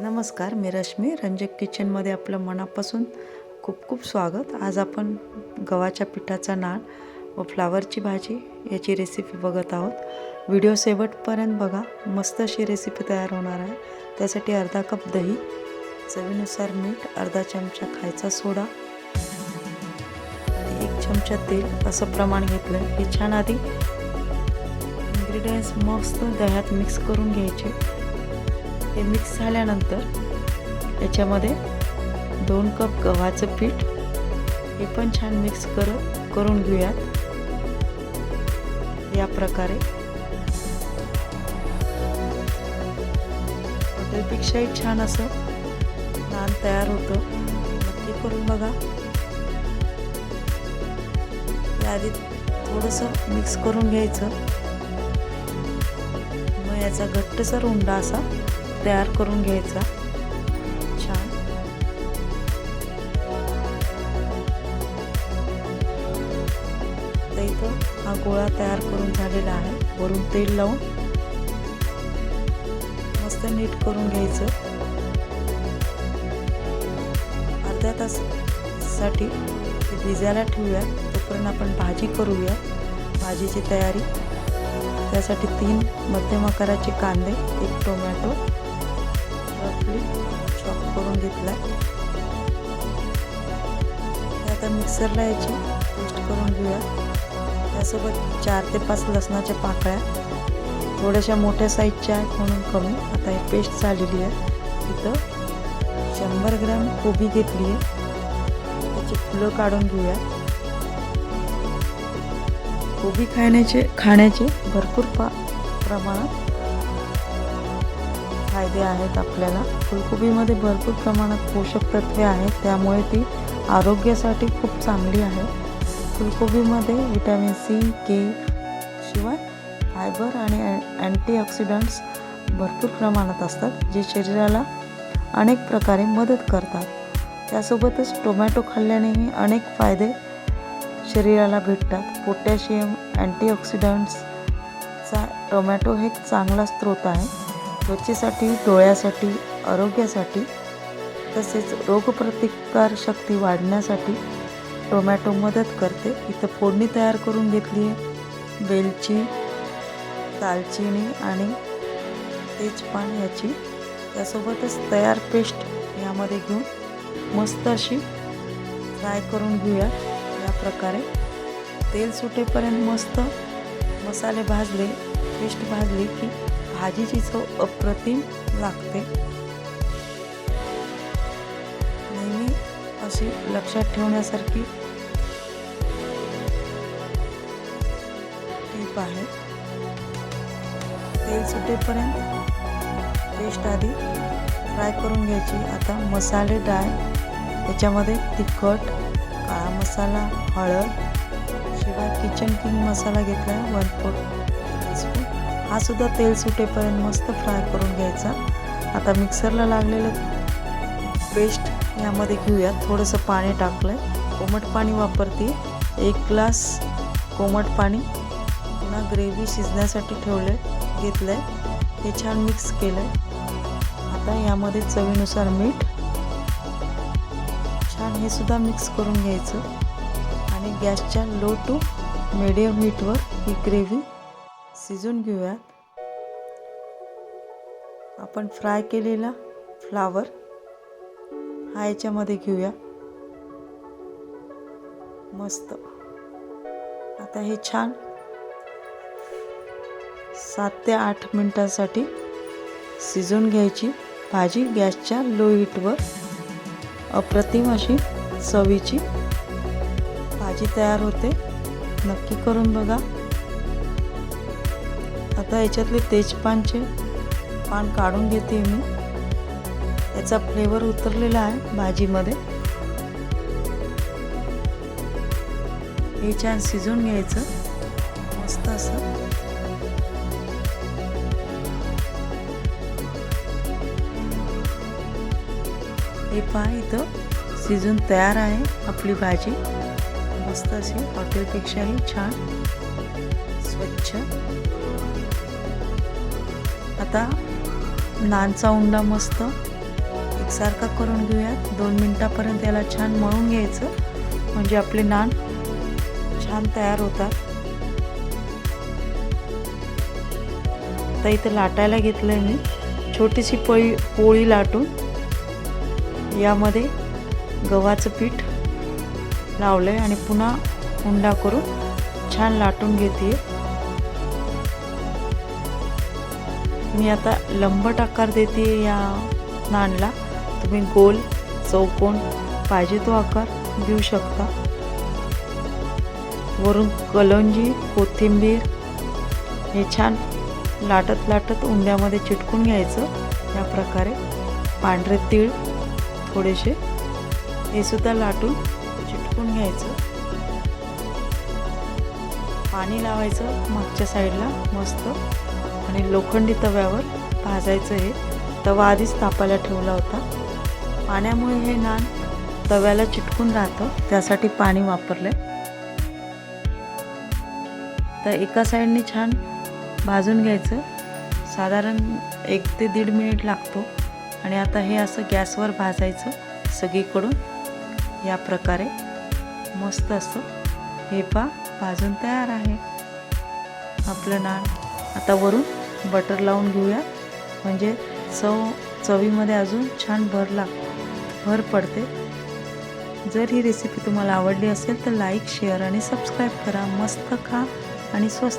नमस्कार मी रश्मी. रंजक किचनमध्ये आपलं मनापासून खूप खूप स्वागत. आज आपण गव्हाच्या पिठाचा नाळ व फ्लावरची भाजी याची रेसिपी बघत आहोत. व्हिडिओ शेवटपर्यंत बघा. मस्त अशी रेसिपी तयार होणार आहे. त्यासाठी अर्धा कप दही चवीनुसार मीठ अर्धा चमचा खायचा सोडा आणि एक चमचा तेल असं प्रमाण घेतलं हे छान आधी इन्ग्रेडियंट्स मस्त दह्यात मिक्स करून घ्यायचे. हे मिक्स झाल्यानंतर याच्यामध्ये दोन कप गव्हाचं पीठ हे पण छान मिक्स कर करून घेऊयात. या प्रकारे. त्यापेक्षाही छान असं नान तयार होतं. नक्की करून बघा. आधी थोडंसं मिक्स करून घ्यायचं. मग याचा घट्टसर उंडा असा तयार करून घ्यायचा. छान. तर इथं हा गोळा तयार करून झालेला आहे. वरून तेल लावून मस्त नीट करून घ्यायचं. अर्ध्या तासासाठी भिजायला ठेवूया. तोपर्यंत आपण भाजी करूया. भाजीची तयारी. त्यासाठी तीन मध्यम आकाराचे कांदे एक टोमॅटो रफली चॉप करून घेतला आता मिक्सरला याची पेस्ट करून घेऊया. त्यासोबत चार ते पाच लसणाच्या पाकळ्या. थोड्याशा मोठ्या साईजच्या आहेत म्हणून कमी. आता ही पेस्ट झालेली आहे. इथं शंभर ग्रॅम कोबी घेतली आहे. त्याची फुलं काढून घेऊया. कोबी खाण्याचे खाण्याचे भरपूर पा प्रमाणात फायदे आहेत आपल्याला. फुलकोबीमध्ये भरपूर प्रमाणात पोषक तत्वे आहेत त्यामुळे ती आरोग्यासाठी खूप चांगली आहे. फुलकोबीमध्ये विटॅमिन सी के शिवाय फायबर आणि अँटीऑक्सिडंट्स भरपूर प्रमाणात असतात जे शरीराला अनेक प्रकारे मदत करतात. त्यासोबतच टोमॅटो खाल्ल्यानेही अनेक फायदे शरीराला भेटतात. पोटॅशियम अँटीऑक्सिडंट्सचा टोमॅटो हे चांगला स्रोत आहे. त्वचेसाठी डोळ्यासाठी आरोग्यासाठी तसेच रोगप्रतिकार शक्ती वाढण्यासाठी टोमॅटो मदत करते. इथं फोडणी तयार करून घेतली आहे. वेलची दालचिनी आणि तेजपान याची त्यासोबतच तयार पेस्ट यामध्ये घेऊन मस्त अशी फ्राय करून घेऊया. या प्रकारे तेल सुटेपर्यंत मस्त मसाले भाजले पेस्ट भाजली की भाजीची चव अप्रतिम लागते. नेहमी अशी लक्षात ठेवण्यासारखी टीप आहे. तेल सुटेपर्यंत पेस्ट आधी फ्राय करून घ्यायची. आता मसाले ड्राय याच्यामध्ये तिखट काळा मसाला हळद शिवाय किचन किंग मसाला घेतला आहे वन फोर हा सुद्धा तेल सुटेपर्यंत मस्त फ्राय करून घ्यायचा. आता मिक्सरला लागलेलं पेस्ट यामध्ये घेऊयात. थोडंसं पाणी टाकलं आहे कोमट पाणी वापरते. एक ग्लास कोमट पाणी पुन्हा ग्रेव्ही शिजण्यासाठी ठेवले घेतलं आहे हे छान मिक्स केलं आहे आता यामध्ये चवीनुसार मीठ. छान हे सुद्धा मिक्स करून घ्यायचं. आणि गॅसच्या लो टू मिडियम हीटवर ही ग्रेव्ही शिजून घेऊयात आपण फ्राय केलेला फ्लावर हा याच्यामध्ये घेऊया. मस्त. आता हे छान सात ते आठ मिनटासाठी शिजून घ्यायची भाजी गॅसच्या लो हीटवर. अप्रतिम अशी चवीची भाजी तयार होते. नक्की करून बघा. आता याच्यातले तेजपानचे पान काढून घेते मी. याचा फ्लेवर उतरलेला आहे भाजीमध्ये. हे छान शिजून घ्यायचं. मस्त असं. हे पहा इथं शिजून तयार आहे आपली भाजी. मस्त अशी हॉटेलपेक्षाही छान. स्वच्छ. आता नानचा उंडा मस्त. एकसारखा करून घेऊयात. दोन मिनटापर्यंत याला छान मळून घ्यायचं. म्हणजे आपले नान छान तयार होतात. आता इथं लाटायला घेतलं आहे मी. छोटीशी पोळी पोळी लाटून. यामध्ये गव्हाचं पीठ लावलं आहे आणि पुन्हा उंडा करून छान लाटून घेते मी आता लंबट आकार देते या नानला तुम्ही गोल चौकोन पाहिजे तो आकार देऊ शकता. वरून कलंजी कोथिंबीर हे छान लाटत लाटत उंड्यामध्ये चिटकून घ्यायचं. या प्रकारे पांढरे तीळ थोडेसे हे सुद्धा लाटून चिटकून घ्यायचं. पाणी लावायचं मागच्या साईडला मस्त. आणि लोखंडी तव्यावर भाजायचं हे तवा आधीच तापायला ठेवला होता. पाण्यामुळे हे नान तव्याला चिटकून राहतं त्यासाठी पाणी वापरलं तर एका साईडने छान भाजून घ्यायचं. साधारण एक ते दीड मिनिट लागतो. आणि आता हे असं गॅसवर भाजायचं सगळीकडून. या प्रकारे मस्त असं हे पा भाजून तयार आहे आपलं नान. आता वरून बटर लावून घेऊया. म्हणजे चव चवीमध्ये अजून छान भर लाग भर पडते. जर ही रेसिपी तुम्हाला आवडली असेल तर लाईक शेअर आणि सबस्क्राईब करा. मस्त खा आणि स्वस्त